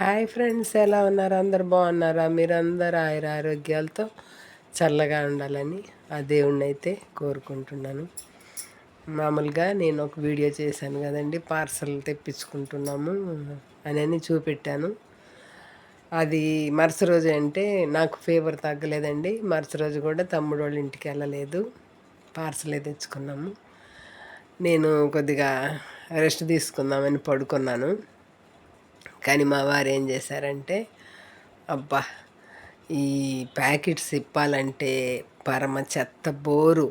Hi friends ఎలా ఉన్నారు? అందరు బాగున్నారా? మీరందరూ ఆయుర ఆరోగ్యాలతో చల్లగా ఉండాలని ఆ దేవుణ్ణి అయితే కోరుకుంటున్నాను. మామూలుగా నేను ఒక వీడియో చేశాను కదండి పార్సల్ తెప్పించుకుంటున్నాము అని చూపెట్టాను. అది మరుస రోజు అంటే నాకు ఫీవర్ తగ్గలేదండి. మరుస రోజు కూడా తమ్ముడు వాళ్ళ ఇంటికి వెళ్ళలేదు. పార్సలే తెచ్చుకున్నాము. నేను కొద్దిగా రెస్ట్ తీసుకుందామని పడుకున్నాను. కానీ మా వారు ఏం చేశారంటే అబ్బా ఈ ప్యాకెట్స్ ఇప్పాలంటే పరమ చెత్త బోరు.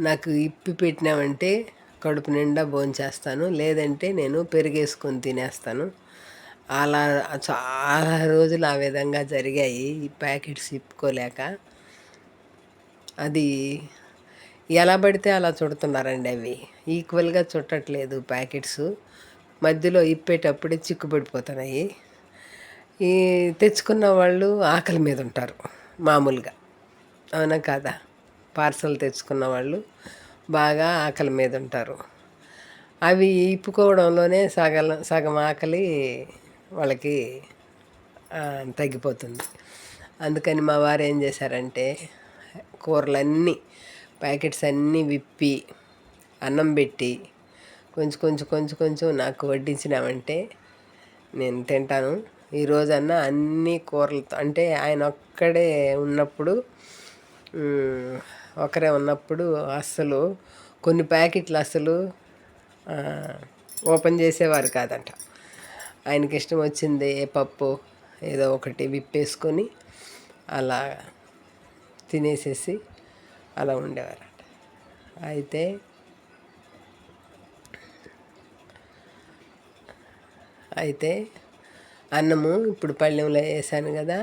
నాకు ఇప్పి పెట్టినామంటే కడుపు నిండా భోంచేస్తాను లేదంటే నేను పెరిగేసుకొని తినేస్తాను. అలా చాలా రోజులు ఆ విధంగా జరిగాయి ఈ ప్యాకెట్స్ ఇప్పుకోలేక. అది ఎలా పడితే అలా చుడుతున్నారండి అవి. ఈక్వల్గా చుట్టట్లేదు ప్యాకెట్స్. మధ్యలో ఇప్పేటప్పుడే చిక్కుపడిపోతున్నాయి ఈ తెచ్చుకున్న వాళ్ళు ఆకలి మీద ఉంటారు మామూలుగా. అవునా కాదా? పార్సల్ తెచ్చుకున్న వాళ్ళు బాగా ఆకలి మీద ఉంటారు. అవి ఇప్పుకోవడంలోనే సగం సగం ఆకలి వాళ్ళకి తగ్గిపోతుంది. అందుకని మా వారు ఏం చేశారంటే కూరలన్నీ ప్యాకెట్స్ అన్నీ విప్పి అన్నం పెట్టి కొంచెం కొంచెం కొంచెం కొంచెం నాకు వడ్డించినామంటే నేను తింటాను. ఈ రోజన్నా అన్ని కూరలతో అంటే ఆయన ఒక్కడే ఉన్నప్పుడు ఒకరే ఉన్నప్పుడు అస్సలు కొన్ని ప్యాకెట్లు అసలు ఓపెన్ చేసేవారు కాదంట. ఆయనకి ఇష్టం వచ్చింది ఏ పప్పు ఏదో ఒకటి విప్పేసుకొని అలా తినేసేసి అలా ఉండేవారట. అయితే అయితే అన్నము ఇప్పుడు పళ్ళెంలో వేసాను కదా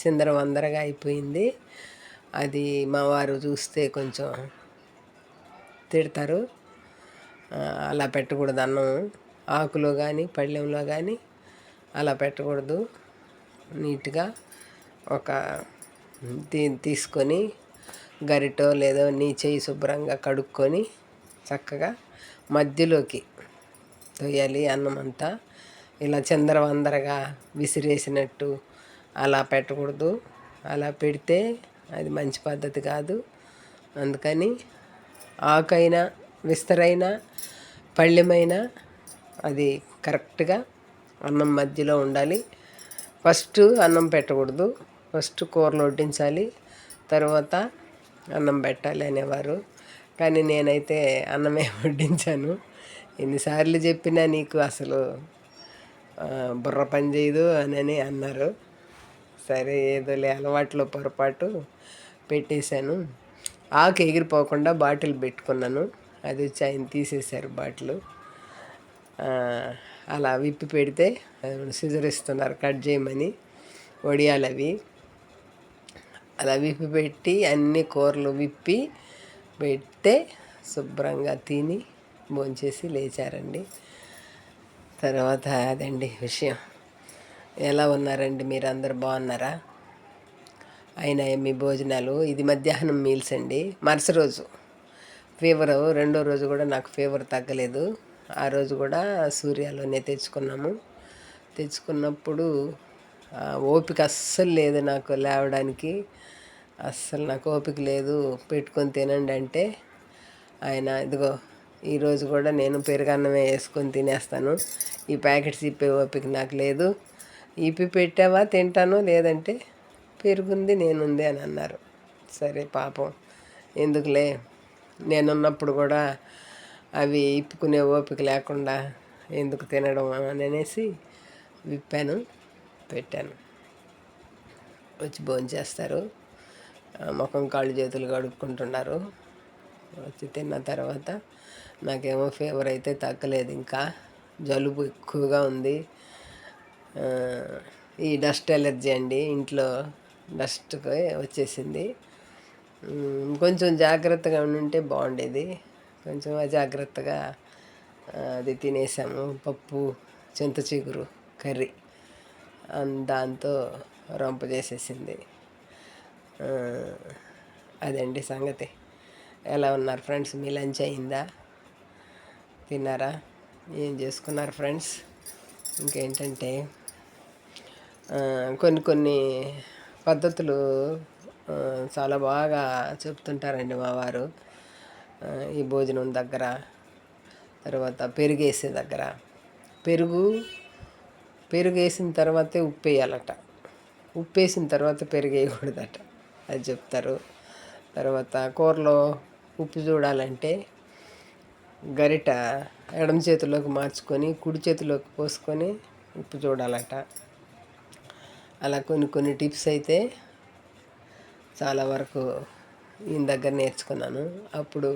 చిందర వందరగా అయిపోయింది. అది మా వారు చూస్తే కొంచెం తిడతారు. అలా పెట్టకూడదు అన్నం ఆకులో కానీ పళ్ళెంలో కానీ అలా పెట్టకూడదు. నీట్గా ఒక తీసుకొని గరిటో లేదో నీ చేయి శుభ్రంగా కడుక్కొని చక్కగా మధ్యలోకి తొయ్యాలి అన్నం అంతా ఇలా చిందరవందరగా విసిరేసినట్టు అలా పెట్టకూడదు. అలా పెడితే అది మంచి పద్ధతి కాదు. అందుకని ఆకైనా విస్తరైనా పళ్ళెమైన అది కరెక్ట్గా అన్నం మధ్యలో ఉండాలి. ఫస్ట్ అన్నం పెట్టకూడదు. ఫస్ట్ కూరలు వడ్డించాలి. తర్వాత అన్నం పెట్టాలి అనేవారు. కానీ నేనైతే అన్నమే వడ్డించాను. ఎన్నిసార్లు చెప్పినా నీకు అసలు బుర్ర పని చేయదు అని అన్నారు. సరే ఏదోలే అలవాట్లో పొరపాటు పెట్టేశాను. ఆకు ఎగిరిపోకుండా బాటిల్ పెట్టుకున్నాను. అది వచ్చి ఆయన తీసేశారు బాటిల్. అలా విప్పి పెడితే సిజర్ ఇస్తున్నారు కట్ చేయమని వడియాలు అవి. అలా విప్పి పెట్టి అన్ని కూరలు విప్పి పెడితే శుభ్రంగా తిని భోంచేసి లేచారండి. తర్వాత అదండి విషయం. ఎలా ఉన్నారండి మీరు అందరు బాగున్నారా? అయినా మీ భోజనాలు ఇది మధ్యాహ్నం మీల్స్ అండి. మరుస రోజు ఫీవర్ రెండో రోజు కూడా నాకు ఫీవర్ తగ్గలేదు. ఆ రోజు కూడా సూర్యాలోనే తెచ్చుకున్నాము. తెచ్చుకున్నప్పుడు ఓపిక అస్సలు లేదు నాకు లేవడానికి. అస్సలు నాకు ఓపిక లేదు. పెట్టుకొని తినండి అంటే ఆయన ఇదిగో ఈరోజు కూడా నేను పెరుగన్నమే వేసుకొని తినేస్తాను. ఈ ప్యాకెట్స్ ఇప్పే ఓపిక నాకు లేదు. ఇప్పి పెట్టావా తింటాను? లేదంటే పెరుగుంది నేనుంది అని అన్నారు. సరే పాపం. ఎందుకులే? నేనున్నప్పుడు కూడా అవి ఇప్పుకునే ఓపిక లేకుండా ఎందుకు తినడం అని అనేసి విప్పాను పెట్టాను. వచ్చి భోంచేస్తారు. ముఖం కాళ్ళు చేతులు కడుక్కుంటున్నారు. వచ్చి తిన్న తర్వాత నాకేమో ఫీవర్ అయితే తగ్గలేదు ఇంకా. జలుబు ఎక్కువగా ఉంది. ఈ డస్ట్ ఎలర్జీ అండి. ఇంట్లో డస్ట్కి వచ్చేసింది. కొంచెం జాగ్రత్తగా ఉంటే బాగుండేది. కొంచెం అజాగ్రత్తగా అది తినేసాము. పప్పు చింత చిగురు కర్రీ దాంతో రొంప చేసేసింది. అదండి సంగతి. ఎలా ఉన్నారు ఫ్రెండ్స్? మీ లంచ్ అయిందా? తిన్నారా? ఏం చేసుకున్నారు ఫ్రెండ్స్? ఇంకేంటంటే కొన్ని కొన్ని పద్ధతులు చాలా బాగా చెప్తుంటారండి మా వారు. ఈ భోజనం దగ్గర తర్వాత పెరుగేసే దగ్గర. పెరుగు పెరుగు వేసిన తర్వాతే ఉప్పు వేయాలట ఉప్పు వేసిన తర్వాత పెరుగు వేయకూడదట అది చెప్తారు. తర్వాత కూరలో ఉప్పు చూడాలంటే గరిట ఎడమ చేతిలోకి మార్చుకొని కుడి చేతిలోకి పోసుకొని ఉప్పు చూడాలట. అలా కొన్ని కొన్ని టిప్స్ అయితే చాలా వరకు ఈయన దగ్గర నేర్చుకున్నాను. అప్పుడు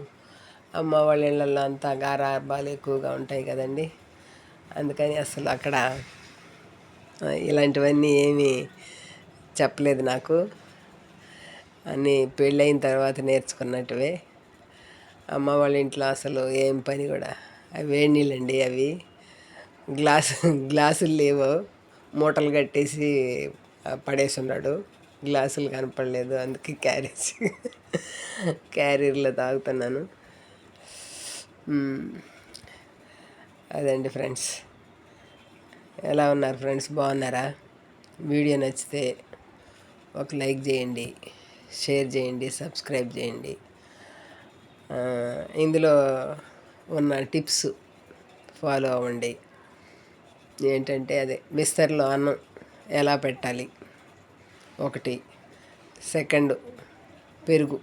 అమ్మ వాళ్ళ ఇళ్ళల్లో అంతా గారాబాలు ఎక్కువగా ఉంటాయి కదండి. అందుకని అసలు అక్కడ ఇలాంటివన్నీ ఏమీ చెప్పలేదు నాకు. అన్నీ పెళ్ళైన తర్వాత నేర్చుకున్నట్టువే. అమ్మ వాళ్ళ ఇంట్లో అసలు ఏం పని కూడా. అవి వేడి నీళ్ళండి అవి? గ్లాసు గ్లాసులు లేవు. మూటలు కట్టేసి ఆ, పడేసి ఉన్నాడు గ్లాసులు కనపడలేదు అందుకే క్యారేజ్. క్యారియర్లో తాగుతున్నాను. అదండి ఫ్రెండ్స్. ఎలా ఉన్నారు ఫ్రెండ్స్? బాగున్నారా? వీడియో నచ్చితే ఒక లైక్ చేయండి షేర్ చేయండి సబ్స్క్రైబ్ చేయండి. ఇందులో ఉన్న టిప్స్ ఫాలో అవ్వండి. ఏంటంటే అదే మిస్తర్లో అన్నం ఎలా పెట్టాలి? ఒకటి. సెకండ్. పెరుగు.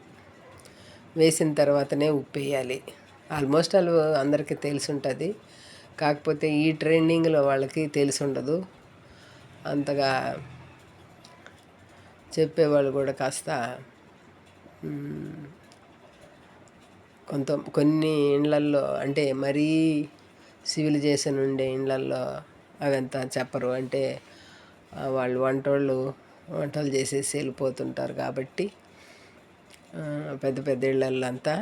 వేసిన తర్వాతనే ఉప్పు వేయాలి. ఆల్మోస్ట్ ఆల్ అందరికీ తెలిసి ఉంటుంది కాకపోతే ఈ ట్రెండింగ్లో వాళ్ళకి తెలిసి ఉండదు అంతగా చెప్పేవాళ్ళు కూడా కాస్త కొంత కొన్ని ఇండ్లల్లో అంటే మరీ సివిలైజేషన్ ఉండే ఇండ్లల్లో అదంతా చెప్పరు. అంటే వాళ్ళు వంటోళ్ళు వంటలు చేసేసి వెళ్ళిపోతుంటారు కాబట్టి పెద్ద పెద్ద ఇళ్ళల్లో అంతా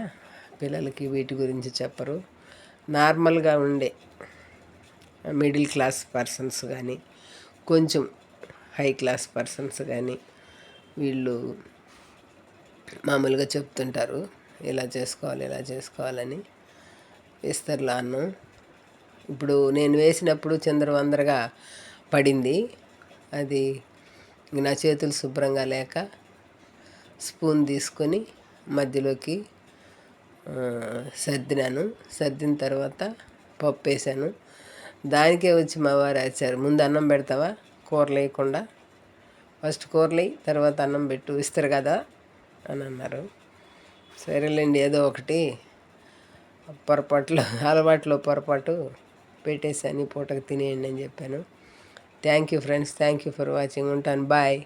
పిల్లలకి వీటి గురించి చెప్పరు. నార్మల్గా ఉండే మిడిల్ క్లాస్ పర్సన్స్ కానీ కొంచెం హై క్లాస్ పర్సన్స్ కానీ వీళ్ళు మామూలుగా చెప్తుంటారు. ఇలా చేసుకోవాలి ఇలా చేసుకోవాలని విస్తర్లో అన్నం. ఇప్పుడు నేను వేసినప్పుడు చంద్రవందరగా పడింది. అది నా చేతులు శుభ్రంగా లేక స్పూన్ తీసుకొని మధ్యలోకి సర్దినాను. సర్దిన తర్వాత పప్పు వేసాను దానికే వచ్చి మా వారు వచ్చారు ముందు అన్నం పెడతావా? కూరలు వేయకుండా ఫస్ట్ కూరలు తర్వాత అన్నం పెట్టు. ఇస్తారు కదా? అని అన్నారు. సరేలేండి ఏదో ఒకటి పొరపాట్లు అలవాట్లో పొరపాటు పెట్టేసాను ఈ పూటకు తినేయండి అని చెప్పాను. Thank you friends thank you for watching ఉంటాను బాయ్